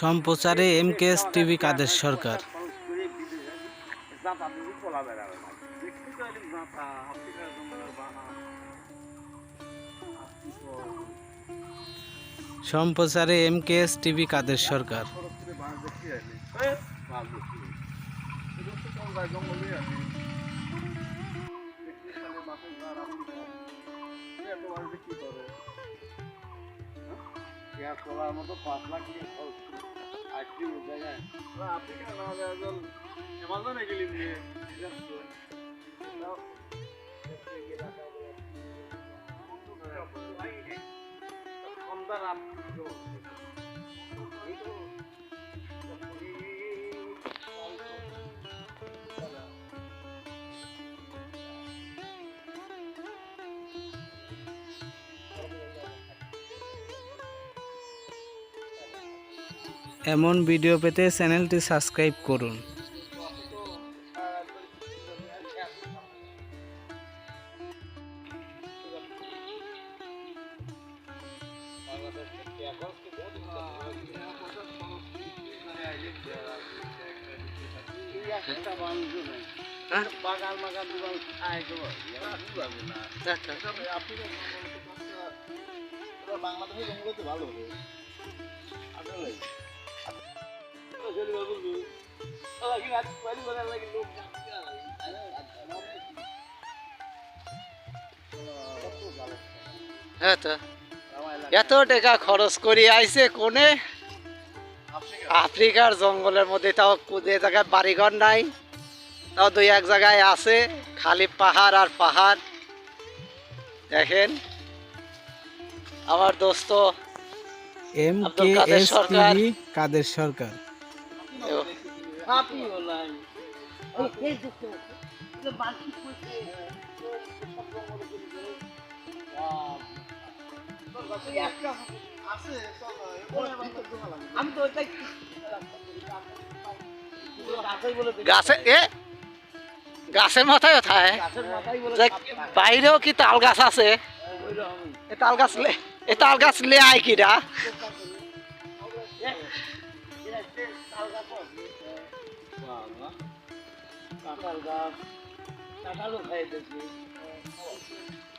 সম্প্রচারে M K S TV কাদের সরকার? সম্প্রচারে M K S TV কাদের সরকার? করার মতো পাঁচ লাখ নিয়ে খরচ আইসক্রিম জায়গায়। আপনি কেন অ্যামাজনে গেলি নিয়ে। সন্ধ্যা দাম এমন ভিডিও পেতে চ্যানেলটি সাবস্ক্রাইব করুন। বাংলাদেশে ভালো হবে। হ্যাঁ এত টাকা খরচ করি আইছে কোনে? আফ্রিকার জঙ্গলের মধ্যে, তাও যে জায়গায় বাড়িঘর নাই, তাও দুই এক জায়গায় আছে, খালি পাহাড় আর পাহাড়। দেখেন, আমার দোস্ত M K Kader S Sarkar. TV Kader Sarkar. Happy হলাম আমি তো ওইটাই গাছে এ? গাছের মাথায় কোথায়? গাছের মাথায় বলে দেখ, বাইরেও কি তাল গাছ আছে? এ তাল গাছ লে এ তাল গাছ লে আয় কিরা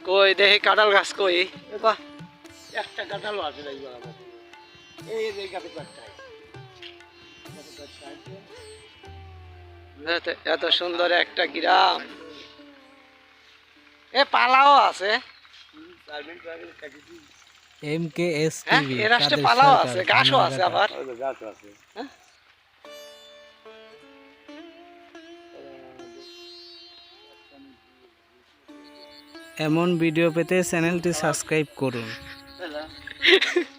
কই দেখি কাঁঠাল গাছ কই? বাহ। একটা কাঁঠালও আছে এই এই গাছে এত সুন্দর একটা গ্রাম। এ পালাও আছে। এম কে এস টিভি এ রাষ্ট্রে পালাও আছে ঘাসও আছে আবার। গাছ আছে। এমন ভিডিও পেতে চ্যানেলটি সাবস্ক্রাইব করুন।